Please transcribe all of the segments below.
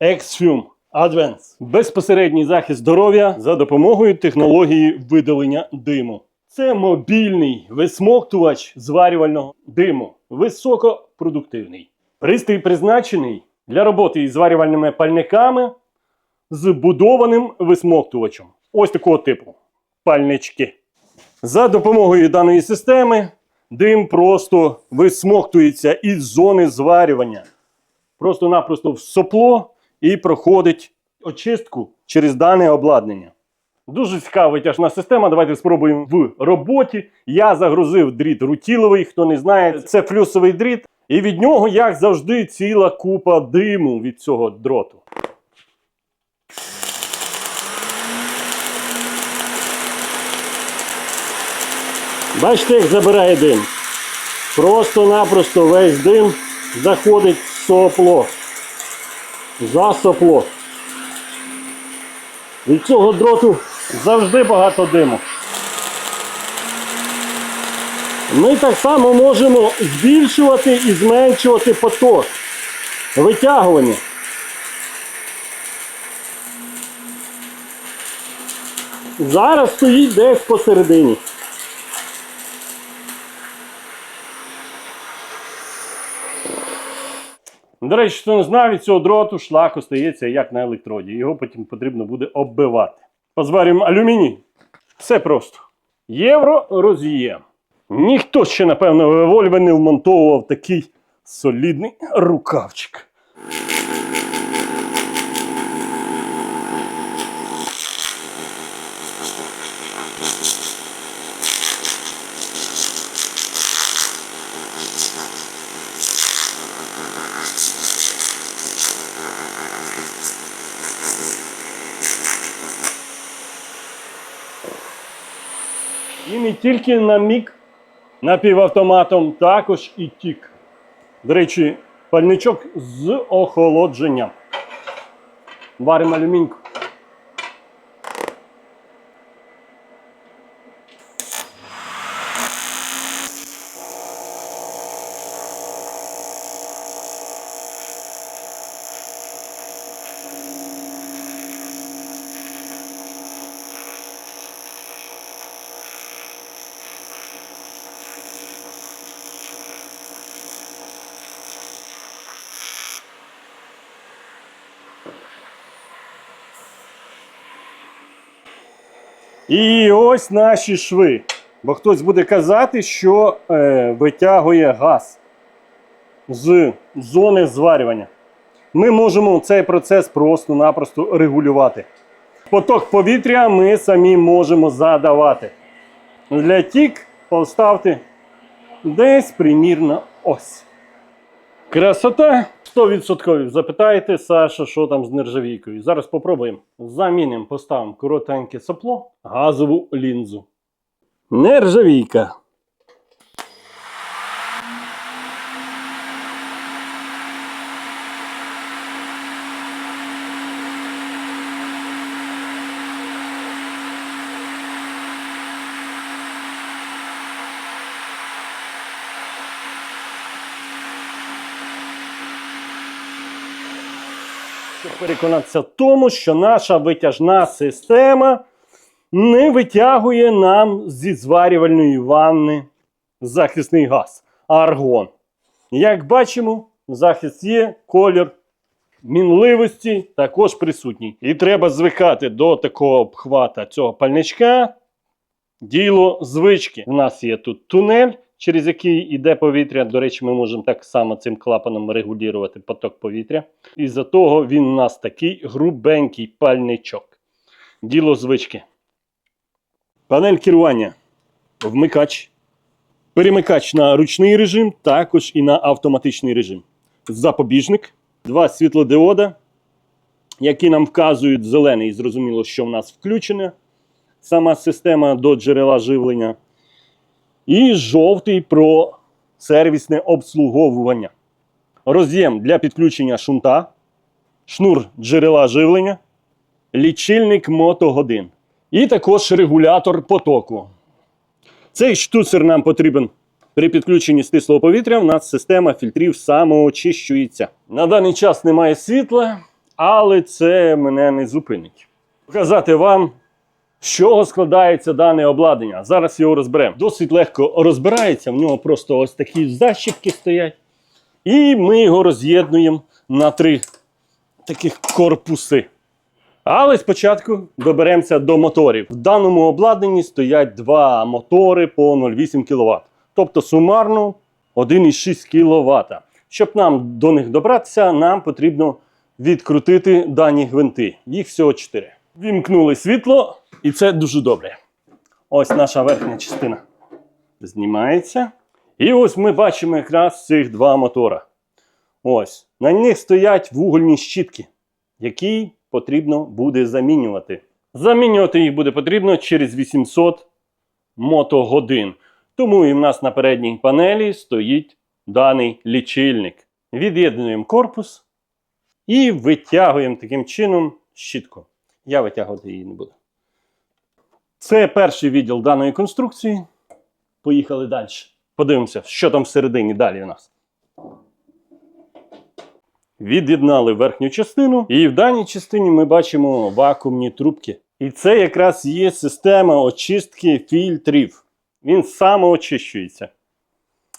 Exfum Advance. Безпосередній захист здоров'я за допомогою технології видалення диму. Це мобільний висмоктувач зварювального диму, високопродуктивний. Пристрій призначений для роботи із зварювальними пальниками з будованим висмоктувачем. Ось такого типу пальнички. За допомогою даної системи дим просто висмоктується із зони зварювання. Просто-напросто в сопло і проходить очистку через дане обладнання. Дуже цікава витяжна система. Давайте спробуємо в роботі. Я загрузив дріт рутіловий. Хто не знає, це флюсовий дріт. І від нього, як завжди, ціла купа диму від цього дроту. Бачите, як забирає дим. Просто-напросто весь дим заходить в сопло. За сопло. Від цього дроту завжди багато диму. Ми так само можемо збільшувати і зменшувати поток витягування. Зараз стоїть десь посередині. До речі, хто не знає, від цього дроту шлак остається як на електроді. Його потім потрібно буде оббивати. Позварюємо алюміній. Все просто. Євро роз'єм. Ніхто ще, напевно, в Вольве не вмонтовував такий солідний рукавчик. Не тільки на мік напівавтоматом, також і тік. До речі, пальничок з охолодженням. Варимо алюміньку. І ось наші шви. Бо хтось буде казати, що е, витягує газ з зони зварювання. Ми можемо цей процес просто-напросто регулювати. Поток повітря ми самі можемо задавати. Для тік поставте десь примірно ось. Красота 100%. Запитаєте, Саша, що там з нержавійкою. Зараз попробуємо. Замінимо, поставимо коротеньке сопло, газову лінзу. Нержавійка. Щоб переконатися в тому, що наша витяжна система не витягує нам зі зварювальної ванни захисний газ, аргон. Як бачимо, захист є, колір мінливості також присутній. І треба звикати до такого обхвата цього пальничка. Діло звички. У нас є тут тунель, через який йде повітря. До речі, ми можемо так само цим клапаном регулювати поток повітря. І за того він у нас такий грубенький пальничок. Діло звички. Панель керування. Вмикач. Перемикач на ручний режим, також і на автоматичний режим. Запобіжник. Два світлодіода, які нам вказують зелений. Зрозуміло, що в нас включена сама система до джерела живлення. І жовтий про сервісне обслуговування. Роз'єм для підключення шунта, шнур джерела живлення, лічильник мотогодин. І також регулятор потоку. Цей штуцер нам потрібен при підключенні стислого повітря. У нас система фільтрів самоочищується. На даний час немає світла, але це мене не зупинить. Показати вам, з чого складається дане обладнання. Зараз його розберемо. Досить легко розбирається, в нього просто ось такі защіпки стоять. І ми його роз'єднуємо на три таких корпуси. Але спочатку доберемося до моторів. В даному обладнанні стоять два мотори по 0,8 кВт. Тобто сумарно 1,6 кВт. Щоб нам до них добратися, нам потрібно відкрутити дані гвинти. Їх всього 4. Вімкнули світло, і це дуже добре. Ось наша верхня частина знімається. І ось ми бачимо якраз цих два мотора. Ось. На них стоять вугольні щітки, які потрібно буде замінювати. Замінювати їх буде потрібно через 800 мотогодин. Тому і в нас на передній панелі стоїть даний лічильник. Від'єднуємо корпус і витягуємо таким чином щітку. Я витягувати її не буду. Це перший відділ даної конструкції. Поїхали далі. Подивимося, що там всередині далі у нас. Від'єднали верхню частину, і в даній частині ми бачимо вакуумні трубки. І це якраз є система очистки фільтрів. Він самоочищується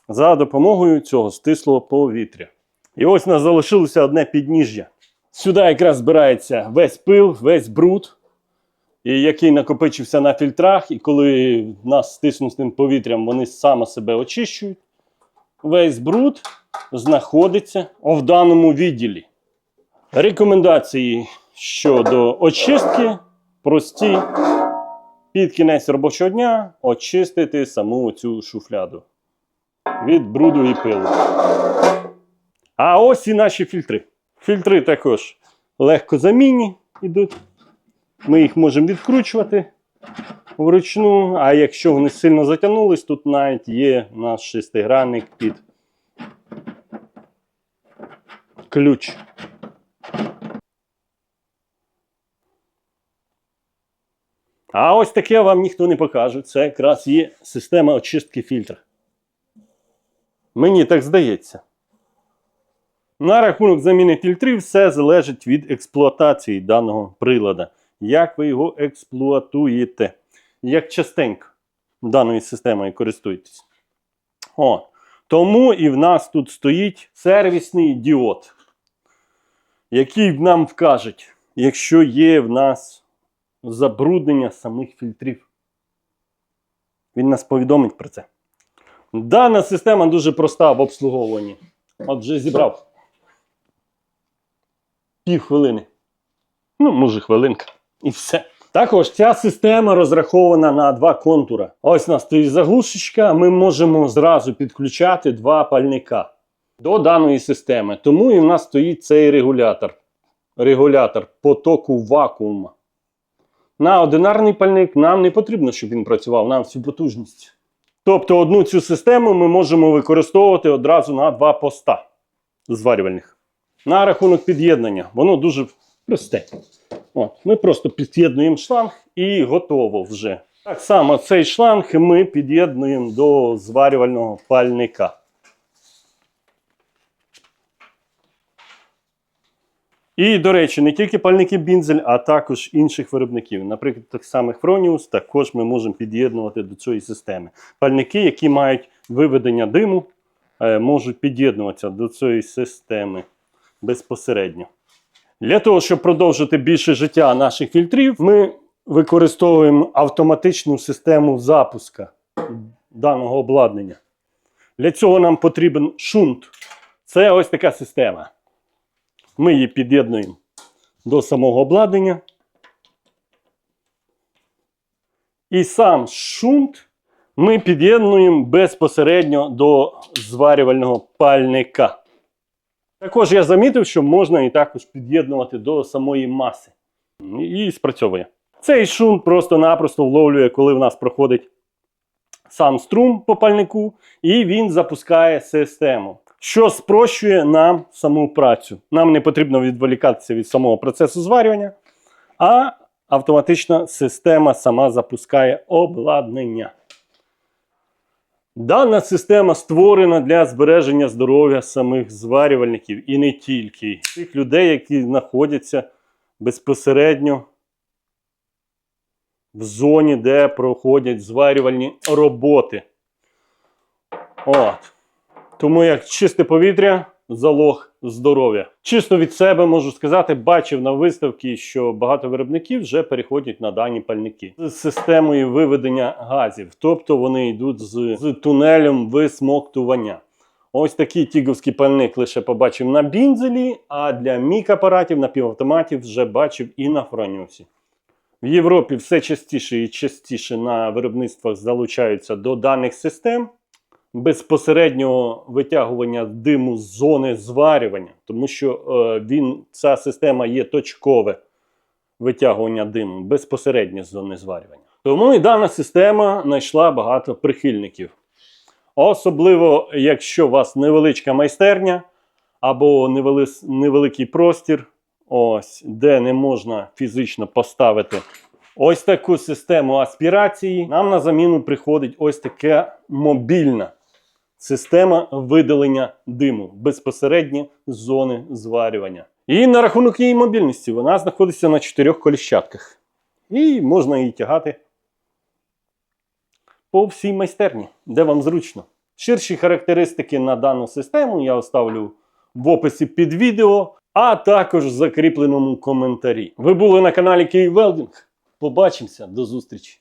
за допомогою цього стислого повітря. І ось у нас залишилося одне підніжжя. Сюди якраз збирається весь пил, весь бруд, який накопичився на фільтрах, і коли нас стиснутим повітрям, вони саме себе очищують. Весь бруд знаходиться в даному відділі. Рекомендації щодо очистки прості. Під кінець робочого дня очистити саму цю шуфляду від бруду і пилу. А ось і наші фільтри. Фільтри також легко замінні йдуть. Ми їх можемо відкручувати вручну, а якщо вони сильно затягнулись, тут навіть є наш шестигранник під ключ. А ось таке вам ніхто не покаже. Це якраз є система очистки фільтра. Мені так здається. На рахунок заміни фільтрів все залежить від експлуатації даного прилада. Як ви його експлуатуєте? Як частенько даною системою користуєтесь. О, тому і в нас тут стоїть сервісний діод, який нам вкажуть, якщо є в нас забруднення самих фільтрів. Він нас повідомить про це. Дана система дуже проста в обслуговуванні. От вже зібрав. Пів хвилини. Ну, може, хвилинка. І все. Також ця система розрахована на два контура. Ось у нас стоїть заглушечка, ми можемо зразу підключати два пальника до даної системи. Тому і в нас стоїть цей регулятор. Регулятор потоку вакуума. На одинарний пальник нам не потрібно, щоб він працював, нам всю потужність. Тобто одну цю систему ми можемо використовувати одразу на два поста зварювальних. На рахунок під'єднання, воно дуже просте. От, ми просто під'єднуємо шланг і готово вже. Так само цей шланг ми під'єднуємо до зварювального пальника. І, до речі, не тільки пальники Бінзель, а також інших виробників. Наприклад, тих самих Фроніус також ми можемо під'єднувати до цієї системи. Пальники, які мають виведення диму, е, можуть під'єднуватися до цієї системи безпосередньо. Для того, щоб продовжити більше життя наших фільтрів, ми використовуємо автоматичну систему запуска даного обладнання. Для цього нам потрібен шунт. Це ось така система. Ми її під'єднуємо до самого обладнання. І сам шунт ми під'єднуємо безпосередньо до зварювального пальника. Також я замітив, що можна і також під'єднувати до самої маси. І спрацьовує. Цей шунт просто-напросто вловлює, коли в нас проходить сам струм по пальнику, і він запускає систему, що спрощує нам саму працю. Нам не потрібно відволікатися від самого процесу зварювання, а автоматична система сама запускає обладнання. Дана система створена для збереження здоров'я самих зварювальників і не тільки тих людей, які знаходяться безпосередньо в зоні, де проходять зварювальні роботи. От. Тому як чисте повітря залог здоров'я. Чисто від себе можу сказати, бачив на виставці, що багато виробників вже переходять на дані пальники з системою виведення газів, тобто вони йдуть з, з тунелем висмоктування. Ось такий тіговський пальник лише побачив на бінзелі, а для мік-апаратів, напівавтоматів вже бачив і на франюсі. В Європі все частіше і частіше на виробництвах залучаються до даних систем безпосереднього витягування диму з зони зварювання, тому що е, він, ця система є точкове витягування диму безпосередньо з зони зварювання. Тому і дана система знайшла багато прихильників. Особливо, якщо у вас невеличка майстерня або невеликий простір, ось, де не можна фізично поставити ось таку систему аспірації, нам на заміну приходить ось така мобільна система видалення диму безпосередньо зони зварювання. І на рахунок її мобільності вона знаходиться на чотирьох коліщатках. І можна її тягати по всій майстерні, де вам зручно. Ширші характеристики на дану систему я оставлю в описі під відео, а також в закріпленому коментарі. Ви були на каналі Київ Велдинг. Побачимося, до зустрічі!